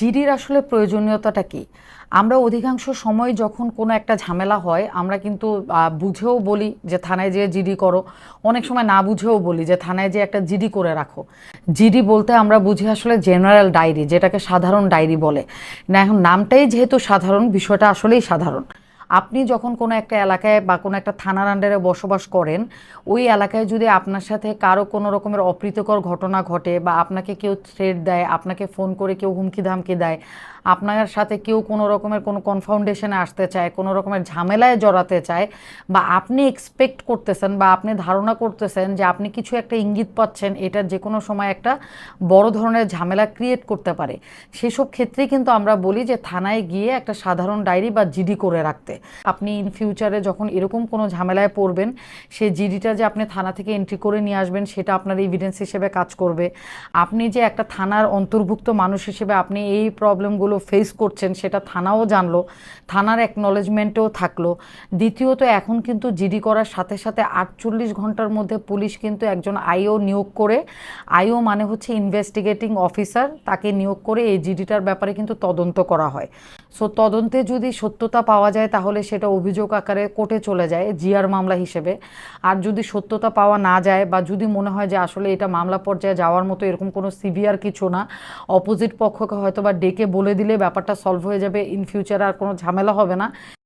জিডির আসলে প্রয়োজনীয়তাটা কি? আমরা অধিকাংশ সময় যখন কোনো একটা ঝামেলা হয়, আমরা কিন্তু বুঝেও বলি যে থানায় যেয়ে জিডি করো। অনেক সময় না বুঝেও বলি যে থানায় যে একটা জিডি করে রাখো। জিডি বলতে আমরা বুঝি আসলে জেনারেল ডায়েরি, যেটাকে সাধারণ ডায়েরি বলে। না, এখন নামটাই যেহেতু সাধারণ, বিষয়টা আসলেই সাধারণ। আপনি যখন কোনো একটা এলাকায় বা কোনো একটা থানার আন্ডারে বসবাস করেন, ওই এলাকায় যদি আপনার সাথে কারও কোনো রকমের অপ্রীতিকর ঘটনা ঘটে বা আপনাকে কেউ থ্রেট দেয়, আপনাকে ফোন করে কেউ হুমকি ধামকি দেয়, আপনার সাথে কেউ কোনো রকমের কোনো কনফাউন্ডেশনে আসতে চায়, কোনো রকমের ঝামেলায় জড়াতে চায় বা আপনি এক্সপেক্ট করতেছেন বা আপনি ধারণা করতেছেন যে আপনি কিছু একটা ইঙ্গিত পাচ্ছেন, এটা যে কোনো সময় একটা বড় ধরনের ঝামেলা ক্রিয়েট করতে পারে। সেসব ক্ষেত্রে কিন্তু আমরা বলি যে থানায় গিয়ে একটা সাধারণ ডায়েরি বা জিডি করে রাখতে। আপনি ইন ফিউচারে যখন এরকম কোনো ঝামেলায় পড়বেন সেই জিডিটা যে আপনি থানা থেকে এন্ট্রি করে নিয়ে আসবেন, সেটা আপনার এভিডেন্স হিসেবে কাজ করবে। আপনি যে একটা থানার অন্তর্ভুক্ত মানুষ হিসেবে আপনি এই প্রবলেমগুলো ফেস করছেন, সেটা থানাও জানলো, থানার অ্যাকনলেজমেন্টেও থাকল। দ্বিতীয়ত, এখন কিন্তু জিডি করার সাথে সাথে আটচল্লিশ ঘণ্টার মধ্যে পুলিশ কিন্তু একজন আইও নিয়োগ করে আইও মানে হচ্ছে ইনভেস্টিগেটিং অফিসার তাকে নিয়োগ করে এই জিডিটার ব্যাপারে কিন্তু তদন্ত করা হয়। সো তদন্তে যদি সত্যতা পাওয়া যায়, তাহলে সেটা অভিযোগ আকারে কোর্টে চলে যায় জিয়ার মামলা হিসেবে। আর যদি সত্যতা পাওয়া না যায় বা যদি মনে হয় যে আসলে এটা মামলা পর্যায়ে যাওয়ার মতো এরকম কোনো সিভিয়ার কিছু না, অপোজিট পক্ষকে হয়তো বা ডেকে বলে দিলে ব্যাপারটা সলভ হয়ে যাবে, ইন ফিউচার আর কোনো ঝামেলা হবে না।